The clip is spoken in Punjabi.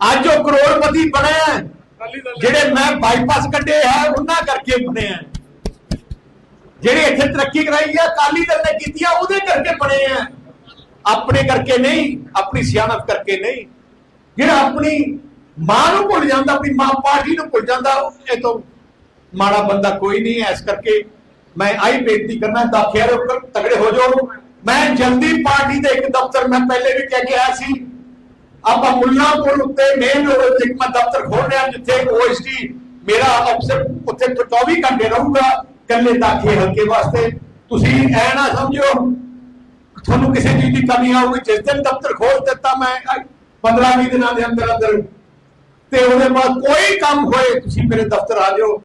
ਅੱਜ ਉਹ ਕਰੋੜਪਤੀ ਬਣਿਆ ਹੈ, ਜਿਹੜੇ ਮੈਂ ਬਾਈਪਾਸ ਕੱਢੇ ਹੈ ਉਹਨਾਂ ਕਰਕੇ ਬਣਿਆ ਹੈ। ਜਿਹੜੇ ਇੱਥੇ ਤਰੱਕੀ ਕਰਾਈ ਹੈ ਅਕਾਲੀ ਦਲ ਨੇ ਕੀਤੀ ਹੈ ਉਹਦੇ ਕਰਕੇ ਬਣੇ ਆ। ਆਪਣੇ ਕਰਕੇ ਨਹੀਂ ਆਪਣੀ ਸਿਆਣਪ ਕਰਕੇ ਨਹੀਂ। ਜਿਹੜਾ ਆਪਣੀ ਮਾਂ ਨੂੰ ਭੁੱਲ ਜਾਂਦਾ ਆਪਣੀ ਮਾਂ ਪਾਰਟੀ ਨੂੰ ਭੁੱਲ ਜਾਂਦਾ ਇਹ ਤੋਂ ਮਾੜਾ ਬੰਦਾ ਕੋਈ ਨਹੀਂ ਹੈ ਇਸ ਕਰਕੇ ਮੈਂ ਆਈ ਬੇਨਤੀ ਕਰਨਾ ਦਾਖਿਆਰ ਉੱਪਰ ਤਗੜੇ ਹੋ ਜਾਓ। ਮੈਂ ਜਲਦੀ ਪਾਰਟੀ ਦੇ ਇੱਕ ਦਫ਼ਤਰ ਮੈਂ ਪਹਿਲੇ ਵੀ ਕਹਿ ਕੇ ਆਇਆ ਸੀ ਆਪਾਂ ਮੁੱਲਾਂਪੁਰ ਉੱਤੇ ਮੇਨ ਰੋਡ ਉੱਤੇ ਇੱਕ ਦਫ਼ਤਰ ਖੋਲ ਰਿਹਾ, ਜਿੱਥੇ ਓਐਸਟੀ ਮੇਰਾ ਅਫਸਰ ਉੱਥੇ 24 ਘੰਟੇ ਰਹੂਗਾ ਕੱਲੇ ਦਾਖੇ ਹਲਕੇ ਵਾਸਤੇ। ਤੁਸੀਂ ਐ ਨਾ ਸਮਝਿਓ, ਤੁਹਾਨੂੰ ਕਿਸੇ ਚੀਜ਼ ਦੀ ਕਮੀ ਆਊਗੀ ਜਿਸ ਦਿਨ ਦਫ਼ਤਰ ਖੋਲ ਦਿੱਤਾ ਮੈਂ 15 20 ਦਿਨਾਂ ਦੇ ਅੰਦਰ ਅੰਦਰ ਤੇ ਉਹਦੇ ਬਾਅਦ ਕੋਈ ਕੰਮ ਹੋਏ, ਤੁਸੀਂ ਮੇਰੇ ਦਫ਼ਤਰ ਆ ਜਾਓ।